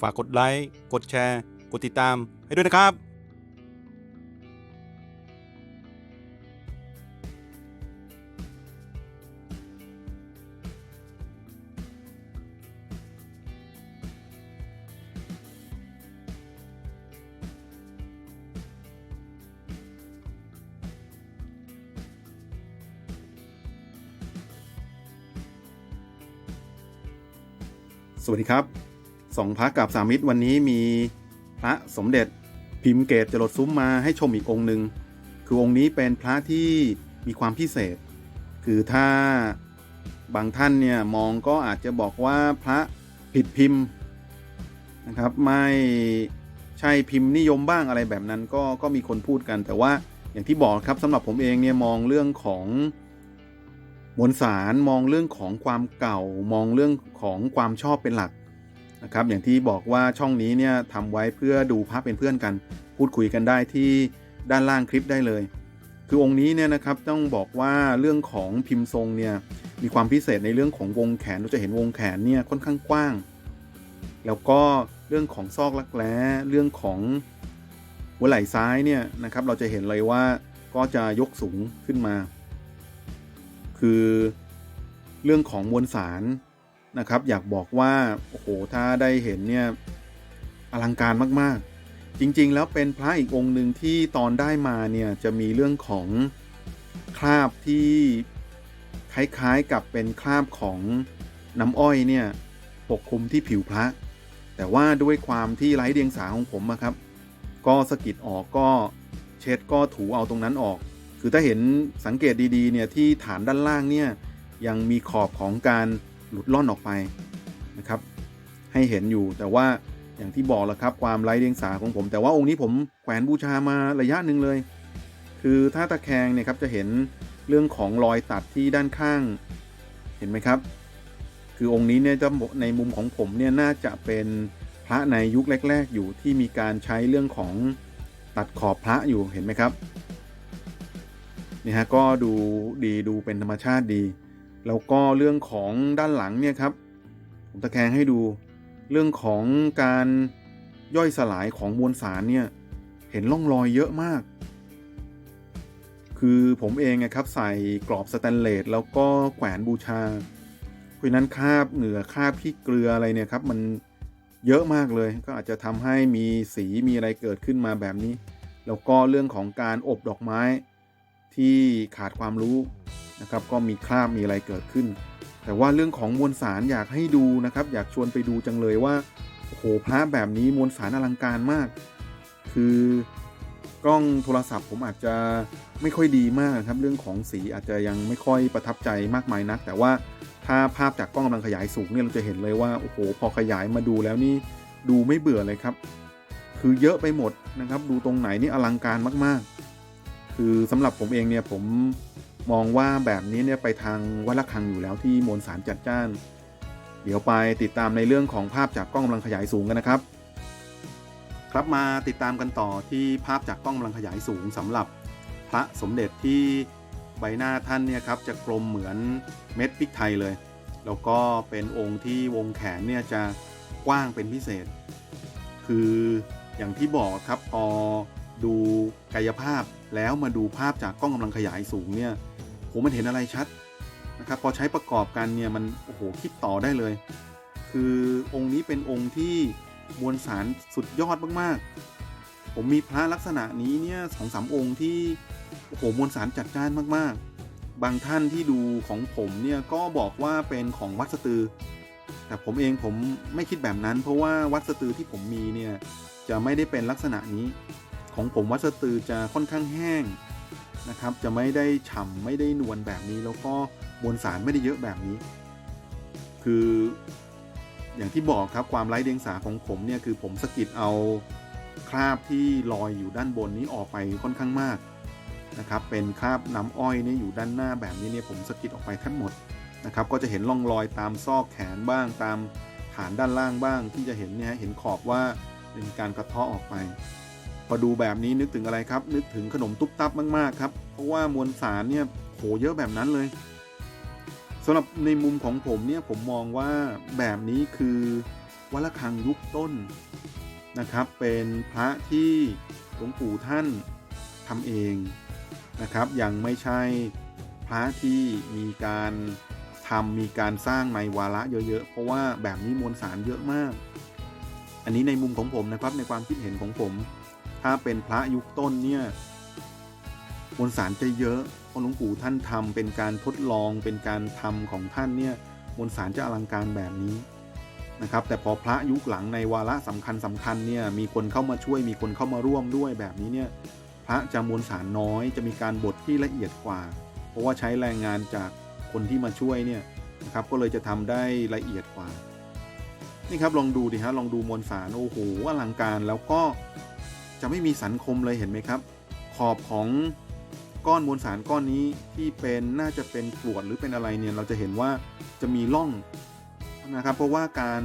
ฝากกดไลค์ กดแชร์ กดติดตามให้ด้วยนะครับสวัสดีครับ สองพระกับสามิตรวันนี้มีพระสมเด็จพิมพ์เกตจรดซุ้มมาให้ชมอีกองค์หนึ่งคือองค์นี้เป็นพระที่มีความพิเศษ คือถ้าบางท่านเนี่ยมองก็อาจจะบอกว่าพระผิดพิมพ์นะครับไม่ใช่พิมพ์นิยมบ้างอะไรแบบนั้นก็ก็มีคนพูดกัน แต่ว่าอย่างที่บอกครับสำหรับผมเองเนี่ยมองเรื่องของมวลสารมองเรื่องของความเก่ามองเรื่องของความชอบเป็นหลัก นะครับอย่างที่บอกว่าช่องนี้เนี่ยทำไว้เพื่อดูพระเป็นเพื่อนกัน พูดคุยกันได้ที่ด้านล่างคลิปได้เลย คือองค์นี้เนี่ยนะครับต้องบอกว่าเรื่องของพิมพ์ทรงเนี่ยมีความพิเศษในเรื่องของวงแขนเราจะเห็นวงแขนเนี่ยค่อนข้างกว้าง แล้วก็เรื่องของซอกลักแร้เรื่องของหัวไหล่ซ้ายเนี่ยนะครับเราจะเห็นเลยว่าก็จะยกสูงขึ้นมา คือเรื่องของมวลสาร นะครับ อยากบอกว่า โอ้โห ถ้าได้เห็นเนี่ยอลังการมากๆ จริงๆ แล้วเป็นพระอีกองค์หนึ่งที่ตอนได้มาเนี่ยจะมีเรื่องของคราบที่คล้ายๆกับเป็นคราบของน้ำอ้อยเนี่ยปกคลุมที่ผิวพระ แต่ว่าด้วยความที่ไร้เดียงสาของผมอะครับ ก็สะกิดออกก็เช็ดก็ถูเอาตรงนั้นออก คือถ้าเห็นสังเกตดีๆเนี่ยที่ฐานด้านล่างเนี่ยยังมีขอบของการ หลุดล่อนออกไปนะครับ ให้เห็นอยู่แต่ว่าอย่างที่บอกแล้วครับความไร้เดียงสาของผม แต่ว่าองค์นี้ผมแขวนบูชามาระยะหนึ่งเลย คือถ้าตะแคงเนี่ยครับจะเห็นเรื่องของรอยตัดที่ด้านข้างเห็นไหมครับ คือองค์นี้เนี่ยจะในมุมของผมเนี่ยน่าจะเป็นพระในยุคแรก ๆ อยู่ที่มีการใช้เรื่องของตัดขอบพระอยู่เห็นไหมครับนี่ฮะก็ดูดีดูเป็นธรรมชาติดี แล้วก็เรื่องของด้านหลังเนี่ยครับผมตะแคงให้ดู เรื่องของการย่อยสลายของมวลสารเนี่ยเห็นร่องรอยเยอะมาก คือผมเองนะครับใส่กรอบสแตนเลสแล้วก็แขวนบูชา เพราะนั้นคาบเหงื่อคาบขี้เกลืออะไรเนี่ยครับมันเยอะมากเลยก็อาจจะทำให้มีสีมีอะไรเกิดขึ้นมาแบบนี้ แล้วก็เรื่องของการอบดอกไม้ ที่ขาดความรู้นะครับ ก็มีคราบมีอะไรเกิดขึ้น แต่ว่าเรื่องของมวลสารอยากให้ดูนะครับ อยากชวนไปดูจังเลยว่าโอ้โหพระแบบนี้มวลสารอลังการมาก คือกล้องโทรศัพท์ผมอาจจะไม่ค่อยดีมากครับ เรื่องของสีอาจจะยังไม่ค่อยประทับใจมากมายนัก แต่ว่าถ้าภาพจากกล้องกำลังขยายสูงเนี่ยเราจะเห็นเลยว่าโอ้โหพอขยายมาดูแล้วนี่ดูไม่เบื่อเลยครับ คือเยอะไปหมดนะครับ ดูตรงไหนนี่อลังการมากๆ คือสำหรับผมเองเนี่ยผมมองว่าแบบนี้เนี่ยไปทางวัดระฆังอยู่แล้วที่มวลสารจัดจ้าน เดี๋ยวไปติดตามในเรื่องของภาพจากกล้องกำลังขยายสูงกันนะครับ ครับมาติดตามกันต่อที่ภาพจากกล้องกำลังขยายสูงสำหรับพระสมเด็จที่ใบหน้าท่านเนี่ยครับจะกลมเหมือนเม็ดพริกไทยเลย แล้วก็เป็นองค์ที่วงแขนเนี่ยจะกว้างเป็นพิเศษ คืออย่างที่บอกครับพอ ดูกายภาพแล้วมาดูภาพจากกล้องกำลังขยายสูงเนี่ยผมมันเห็นอะไรชัดนะครับพอใช้ประกอบกันเนี่ยมันโอ้โหคิดต่อได้เลย คือองค์นี้เป็นองค์ที่มวลสารสุดยอดมากๆ ผมมีพระลักษณะนี้เนี่ยสองสามองค์ที่โอ้โหมวลสารจัดจ้านมากๆ บางท่านที่ดูของผมเนี่ยก็บอกว่าเป็นของวัดสตือ แต่ผมเองผมไม่คิดแบบนั้น เพราะว่าวัดสตือที่ผมมีเนี่ยจะไม่ได้เป็นลักษณะนี้ ของผมวัสตือจะค่อนข้างแห้งนะครับ จะไม่ได้ฉ่ำไม่ได้นวลแบบนี้ แล้วก็มวลสารไม่ได้เยอะแบบนี้ คืออย่างที่บอกครับความไร้เดียงสาของผมเนี่ยคือผมสะกิดเอาคราบที่ลอยอยู่ด้านบนนี้ออกไปค่อนข้างมากนะครับ เป็นคราบน้ำอ้อยเนี่ยอยู่ด้านหน้าแบบนี้เนี่ยผมสะกิดออกไปทั้งหมดนะครับ ก็จะเห็นร่องรอยตามซอกแขนบ้างตามฐานด้านล่างบ้างที่จะเห็นเนี่ยเห็นขอบว่าเป็นการกระเทาะออกไป พอดูแบบนี้นึกถึงอะไรครับ นึกถึงขนมตุ๊บตับมากๆครับ เพราะว่ามวลสารเนี่ยโหเยอะแบบนั้นเลยสำหรับในมุมของผมเนี่ยผมมองว่าแบบนี้คือวัดระฆังยุคต้นนะครับ เป็นพระที่หลวงปู่ท่านทำเองนะครับ ยังไม่ใช่พระที่มีการทำมีการสร้างในวาระเยอะๆ เพราะว่าแบบนี้มวลสารเยอะมาก อันนี้ในมุมของผมนะครับในความคิดเห็นของผม ถ้าเป็นพระยุคต้นเนี่ยมวลสารจะเยอะเพราะหลวงปู่ท่านทำเป็นการทดลองเป็นการทำของท่านเนี่ยมวลสารจะอลังการแบบนี้นะครับ แต่พอพระยุคหลังในวาระสำคัญสำคัญเนี่ยมีคนเข้ามาช่วยมีคนเข้ามาร่วมด้วยแบบนี้เนี่ยพระจะมวลสารน้อยจะมีการบทที่ละเอียดกว่า เพราะว่าใช้แรงงานจากคนที่มาช่วยเนี่ยนะครับก็เลยจะทำได้ละเอียดกว่านี่ครับลองดูดิฮะลองดูมวลสารโอ้โหอลังการแล้วก็ จะไม่มีสันคมเลยเห็นไหมครับ ขอบของก้อนมวลสารก้อนนี้ที่เป็นน่าจะเป็นกรวดหรือเป็นอะไรเนี่ยเราจะเห็นว่าจะมีร่องนะครับ เพราะว่าการ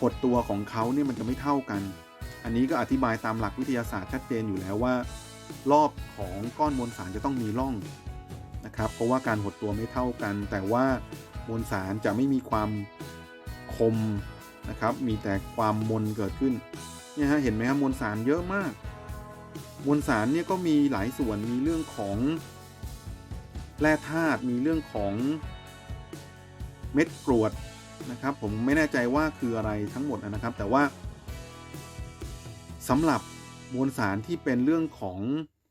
หดตัวของเขาเนี่ยมันจะไม่เท่ากัน อันนี้ก็อธิบายตามหลักวิทยาศาสตร์ชัดเจนอยู่แล้วว่า รอบของก้อนมวลสารจะต้องมีร่องนะครับ เพราะว่าการหดตัวไม่เท่ากัน แต่ว่ามวลสารจะไม่มีความคมนะครับ มีแต่ความมนเกิดขึ้น เนี่ยฮะเห็นไหมครับมวลสารเยอะมาก มวลสารเนี่ยก็มีหลายส่วนมีเรื่องของแร่ธาตุมีเรื่องของเม็ดกรวดนะครับ ผมไม่แน่ใจว่าคืออะไรทั้งหมดนะครับ แต่ว่าสำหรับมวลสารที่เป็นเรื่องของ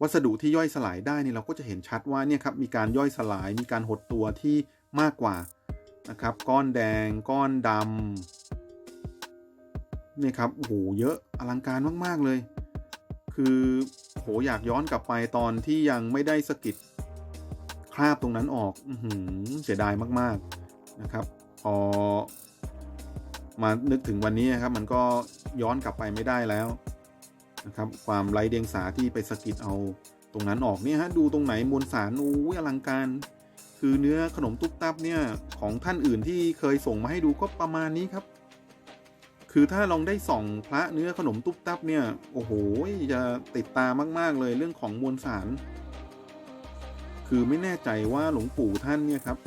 วัสดุที่ย่อยสลายได้นี่เราก็จะเห็นชัดว่าเนี่ยครับมีการย่อยสลายมีการหดตัวที่มากกว่านะครับ ก้อนแดง ก้อนดำ นี่ครับโอ้โหเยอะอลังการมากๆเลย คือโหอยากย้อนกลับไปตอนที่ยังไม่ได้สกิดคราบตรงนั้นออกออหืเสียดายมากๆนะครับ พอมานึกถึงวันนี้ครับ มันก็ย้อนกลับไปไม่ได้แล้วนะครับ ความไร้เดียงสาที่ไปสกิดเอาตรงนั้นออกเนี่ยฮะดูตรงไหนมวลสารอู้อลังการ คือเนื้อขนมตุ๊บตับเนี่ยของท่านอื่นที่เคยส่งมาให้ดูก็ประมาณนี้ครับ คือถ้าลองได้ส่องพระเนื้อขนมตุ๊บตับเนี่ย โอ้โห จะติดตามาก ๆ เลยเรื่องของมวลสาร คือไม่แน่ใจว่าหลวงปู่ท่านเนี่ยครับ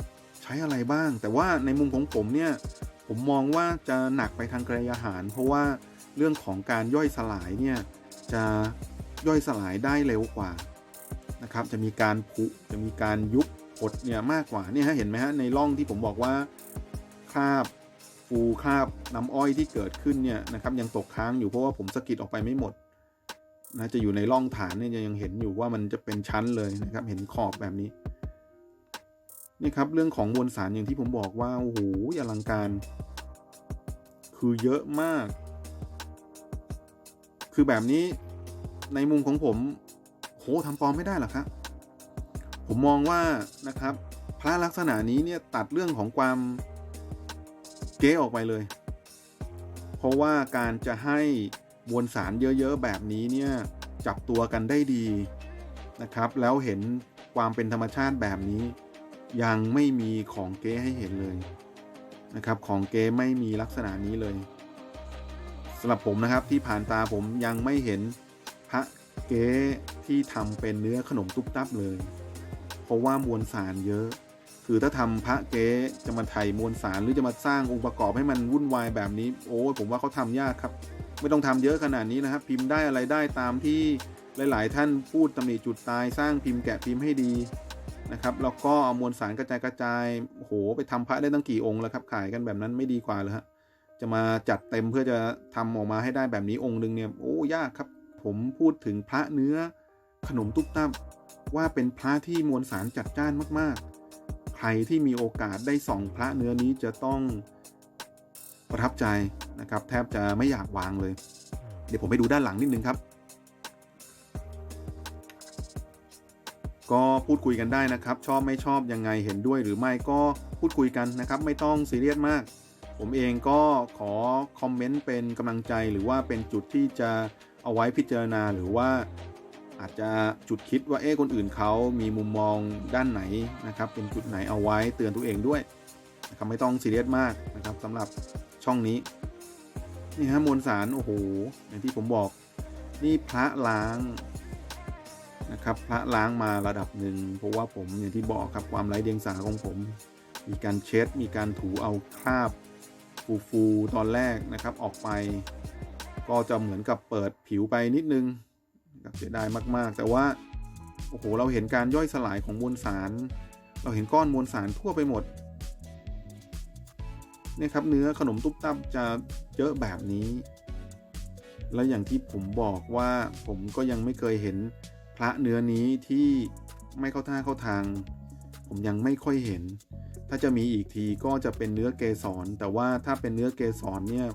ใช้อะไรบ้าง แต่ว่าในมุมของผมเนี่ย ผมมองว่าจะหนักไปทางกระยาหาร เพราะว่าเรื่องของการย่อยสลายเนี่ย จะย่อยสลายได้เร็วกว่านะครับ จะมีการผุ จะมีการยุบหดเนี่ยมากกว่าเนี่ยฮะเห็นไหมฮะในร่องที่ผมบอกว่าคราบ ฟูคาบน้ำอ้อยที่เกิดขึ้นเนี่ยนะครับยังตกค้างอยู่เพราะว่าผมสกิดออกไปไม่หมดนะจะอยู่ในร่องฐานเนี่ยยังเห็นอยู่ว่ามันจะเป็นชั้นเลยนะครับ เห็นขอบแบบนี้นี่ครับเรื่องของมวลสารอย่างที่ผมบอกว่าโอ้โหอลังการ คือเยอะมาก คือแบบนี้ในมุมของผมโหทำปลอมไม่ได้หรอครับผมมองว่านะครับ พระลักษณะนี้เนี่ยตัดเรื่องของความ เก๊ออกไปเลย เพราะว่าการจะให้มวลสารเยอะๆ แบบนี้เนี่ยจับตัวกันได้ดีนะครับ แล้วเห็นความเป็นธรรมชาติแบบนี้ ยังไม่มีของเก๊ให้เห็นเลยนะครับ ของเก๊ไม่มีลักษณะนี้เลยสำหรับผมนะครับที่ผ่านตาผมยังไม่เห็นพระเก๊ที่ทำเป็นเนื้อขนมตุ๊บตับเลย เพราะว่ามวลสารเยอะ คือถ้าทำพระเก๊จะมาไถ่มวลสารหรือจะมาสร้างองค์ประกอบให้มันวุ่นวายแบบนี้ โอ้ผมว่าเขาทำยากครับ ไม่ต้องทำเยอะขนาดนี้นะครับ พิมพ์ได้อะไรได้ตามที่หลาย ๆ ท่านพูดตำหนิจุดตายสร้างพิมพ์แกะพิมพ์ให้ดีนะครับแล้วก็เอามวลสารกระจายกระจายโอ้โหไปทำพระได้ตั้งกี่องค์แล้วครับขายกันแบบนั้นไม่ดีกว่าเลยฮะจะมาจัดเต็มเพื่อจะทำออกมาให้ได้แบบนี้องค์หนึ่งเนี่ยโอ้ยากครับ ผมพูดถึงพระเนื้อขนมตุ๊บตับว่าเป็นพระที่มวลสารจัดจ้านมากๆ ใครที่มีโอกาสได้ส่องพระเนื้อนี้จะต้องประทับใจนะครับ แทบจะไม่อยากวางเลย เดี๋ยวผมไปดูด้านหลังนิดนึงครับ ก็พูดคุยกันได้นะครับ ชอบไม่ชอบยังไงเห็นด้วยหรือไม่ก็พูดคุยกันนะครับ ไม่ต้องซีเรียสมาก ผมเองก็ขอคอมเมนต์เป็นกำลังใจหรือว่าเป็นจุดที่จะเอาไว้พิจารณาหรือว่า อาจจะจุดคิดว่าเอ๊ะคนอื่นเขามีมุมมองด้านไหนนะครับ เป็นจุดไหนเอาไว้เตือนตัวเองด้วยนะครับไม่ต้องซีเรียสมากนะครับสำหรับช่องนี้นี่ฮะมวลสารโอ้โหอย่างที่ผมบอกนี่พระล้างนะครับพระล้างมาระดับหนึ่งเพราะว่าผมอย่างที่บอกครับความไร้เดียงสาของผม มีการเช็ด มีการถูเอาคราบฟูๆตอนแรกนะครับออกไป ก็จะเหมือนกับเปิดผิวไปนิดนึง เสียดายมาก ๆ แต่ว่า โอ้โห เราเห็นการย่อยสลายของมวลสาร เราเห็นก้อนมวลสารทั่วไปหมดเนี่ยครับเนื้อขนมตุ๊บตับจะเยอะแบบนี้ แล้วอย่างที่ผมบอกว่าผมก็ยังไม่เคยเห็นพระเนื้อนี้ที่ไม่เข้าท่าเข้าทาง ผมยังไม่ค่อยเห็น ถ้าจะมีอีกทีก็จะเป็นเนื้อเกสรแต่ว่าถ้าเป็นเนื้อเกสรเนี่ย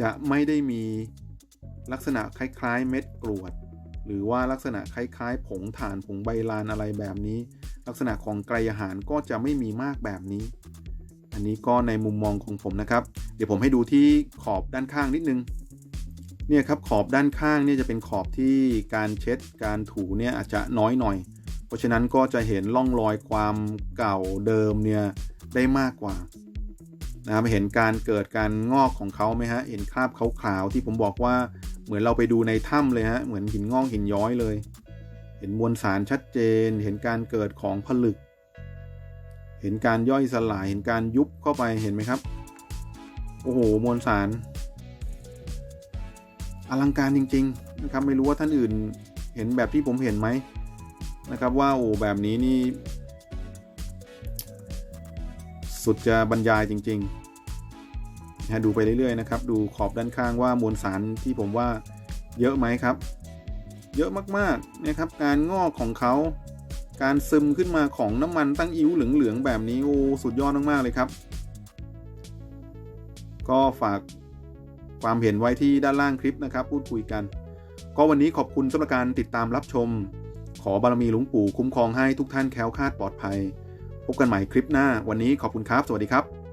จะไม่ได้มี ลักษณะคล้าย ๆ เม็ดกรวด หรือว่าลักษณะคล้าย ๆ ผงถ่านผงใบลานอะไรแบบนี้ ลักษณะของไกรอาหารก็จะไม่มีมากแบบนี้ อันนี้ก็ในมุมมองของผมนะครับ เดี๋ยวผมให้ดูที่ขอบด้านข้างนิดนึงเนี่ยครับขอบด้านข้างเนี่ยจะเป็นขอบที่การเช็ดการถูเนี่ยอาจจะน้อยหน่อย เพราะฉะนั้นก็จะเห็นร่องรอยความเก่าเดิมเนี่ยได้มากกว่านะครับเห็นการเกิดการงอกของเขาไหมฮะเห็นคราบขาวๆที่ผมบอกว่า เหมือนเราไปดูในถ้ำเลยฮะ เหมือนหินงอกหินย้อยเลย เห็นมวลสารชัดเจน เห็นการเกิดของผลึก เห็นการย่อยสลาย เห็นการยุบเข้าไป เห็นไหมครับ โอ้โห มวลสาร อลังการจริง ๆ นะครับ ไม่รู้ว่าท่านอื่นเห็นแบบที่ผมเห็นไหมนะครับว่าโอ้แบบนี้นี่ สุดจะบรรยายจริง ๆ นะดูไปเรื่อยๆนะครับ ดูขอบด้านข้างว่ามวลสารที่ผมว่าเยอะไหมครับ เยอะมากๆนะครับ การงอกของเขา การซึมขึ้นมาของน้ำมันตั้งอิ้วเหลืองๆแบบนี้โอ้สุดยอดมากๆเลยครับ ก็ฝากความเห็นไว้ที่ด้านล่างคลิปนะครับ พูดคุยกัน ก็วันนี้ขอบคุณสำหรับการติดตามรับชม ขอบารมีหลวงปู่คุ้มครองให้ทุกท่านแคล้วคลาดปลอดภัย พบกันใหม่คลิปหน้า วันนี้ขอบคุณครับ สวัสดีครับ